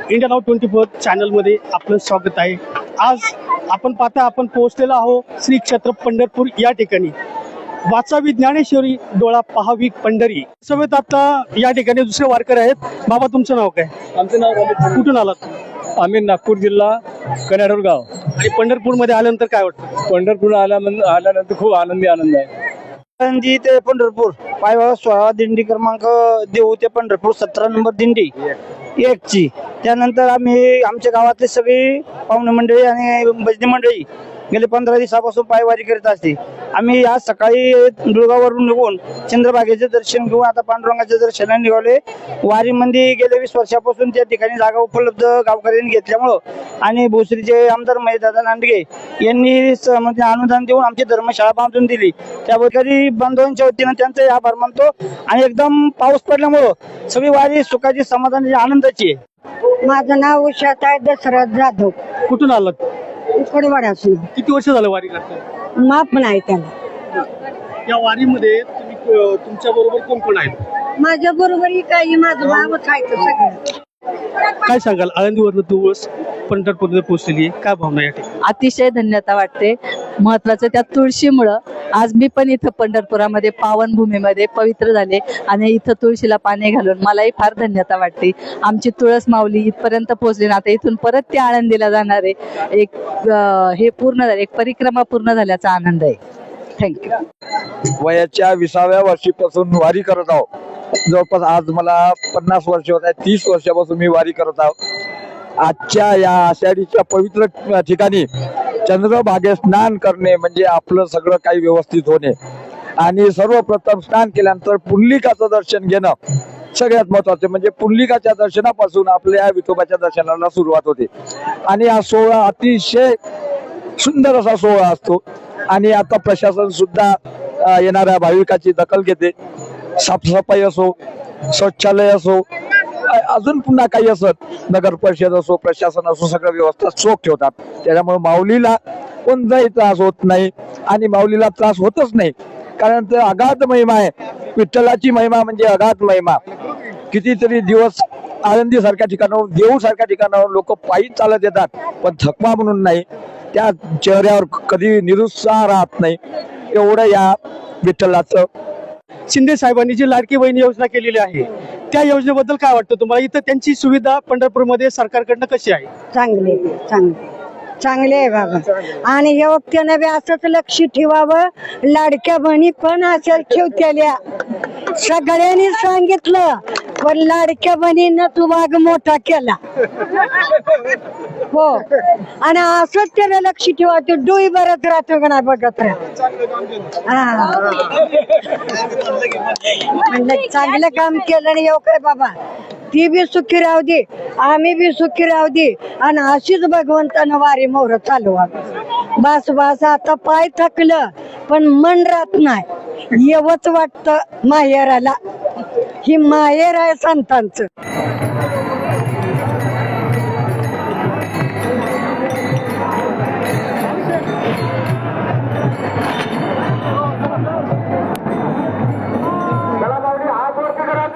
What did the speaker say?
India नाव twenty four चॅनलमध्ये आपलं स्वागत आहे. आज आपण पाहता आपण पोहोचलेलो आहो श्री क्षेत्र पंढरपूर या ठिकाणी. वाचावी ज्ञानेश्वरी डोळा पहावी पंढरी. समेत आता या ठिकाणी दुसरे वारकर आहेत. बाबा तुमचं नाव काय? आमचं नाव रमेश कुठून आलात? आम्ही नागपूर जिल्हा कन्याडूर गाव. आणि पंढरपूरमध्ये आल्यानंतर काय वाटतं? पंढरपूर आल्यानंतर आल्यानंतर खूप आनंदी आनंद आहे. आळंदी ते पंढरपूर. पायवा सोळा दिंडी क्रमांक देऊ ते पंढरपूर सतरा नंबर दिंडी. एक ची त्यानंतर आम्ही आमच्या गावातली सगळी पाहुणे मंडळी आणि भजनी मंडळी गेले पंधरा दिवसापासून पायवारी करीत असते. आम्ही आज सकाळी दुर्गावरून निघून चंद्रभागेचे दर्शन घेऊन आता पांडुरंगाचे दर्शनाने निघाले वारीमध्ये गेले वीस वर्षापासून त्या ठिकाणी जागा उपलब्ध गावकऱ्यांनी घेतल्यामुळं आणि भोसरीचे आमदार महेशदादा नांडगे यांनी स- म्हणजे अनुदान देऊन आमची धर्मशाळा बांधून दिली. त्याबद्दल बांधवांच्या वतीनं त्यांचे आभार मानतो आणि एकदम पाऊस पडल्यामुळं सगळी वारी सुखाची समाधानाची आनंदाची आहे. माझं नाव उषाताई दशरथ जाधव. कुठून आलात? उकडवाड्यासून किती वर्ष झालं वारी करता माप नाही त्याला. या वारीमध्ये तुम्ही तुमच्या बरोबर कोण कोण आहेत? माझ्या बरोबर काही माझं भावच आहे ते सगळं. काय सांगाल? आळंदीवरनं तुळस पंढरपूरमध्ये पोहोचलेली आहे. काय भावना या ठिकाणी? अतिशय धन्यता वाटते. महत्वाचं त्या तुळशीमुळं. आज मी पण इथं पंढरपुरामध्ये पावनभूमीमध्ये पवित्र झाले आणि इथं तुळशीला पाणी घालून मलाही फार धन्यता वाटते आमची तुळस माऊली इथपर्यंत पोहोचली ना आता इथून परत ते आळंदीला जाणार आहे. एक हे पूर्ण झाले एक परिक्रमा पूर्ण झाल्याचा आनंद आहे. थँक्यू वयाच्या विसाव्या वर्षीपासून वारी करत आहो. जवळपास आज मला पन्नास वर्ष होत आहे तीस वर्षापासून मी वारी करत आहो. आजच्या या आषाढीच्या पवित्र ठिकाणी चंद्रभागे स्नान करणे म्हणजे आपलं सगळं काही व्यवस्थित होणे. आणि सर्वप्रथम स्नान केल्यानंतर पुंडलिकाचं दर्शन घेणं सगळ्यात महत्त्वाचे म्हणजे पुंडलिकाच्या दर्शनापासून आपल्या विठोबाच्या दर्शनाला सुरुवात होते. आणि हा सोहळा अतिशय सुंदर असा सोहळा असतो. आणि आता प्रशासन सुद्धा येणाऱ्या भाविकाची दखल घेते. साफसफाई असो शौचालय असो अजून पुन्हा काही असत नगर परिषद असो प्रशासन असो सगळं व्यवस्था चोख ठेवतात. त्याच्यामुळे माऊलीला कोणताही त्रास होत नाही आणि माऊलीला त्रास होतच नाही. कारण ते अगाध महिमा आहे. विठ्ठलाची महिमा म्हणजे अगाध महिमा. कितीतरी दिवस आळंदी सारख्या ठिकाणावर देऊ सारख्या ठिकाणावर लोक पायी चालत येतात. पण थकवा म्हणून नाही. त्या चेहऱ्यावर कधी निरुत्साह राहत नाही. एवढं या विठ्ठलाचं. शिंदे साहेबांनी जी लाडकी बहीण योजना केलेली आहे त्या योजनेबद्दल काय वाटतं तुम्हाला? इथं त्यांची सुविधा पंढरपूरमध्ये सरकारकडनं कशी आहे? चांगले चांगले चांगले आहे बाबा. आणि हे वक्त्यानं बी असंच लक्ष ठेवावं. लाडक्या बहिणी पण असेल ठेवत्याल्या सगळ्यांनी सांगितलं. पण लाडक्या बनीनं तू वाघ मोठा केला. हो. आणि असंच त्याला लक्ष ठेवा तू डोई बरत राहतो का नाही बघत म्हणलं चांगलं काम केलं आणि येऊ काय बाबा. ती बी सुखी राहू दे आम्ही बी सुखी राहू दे. आणि अशीच भगवंतानं वारी मोर चालू बस बस आता पाय थकलं पण मन राहत नाही. येवत वाटत माहेराला. ही माहेर आहे संतांचं.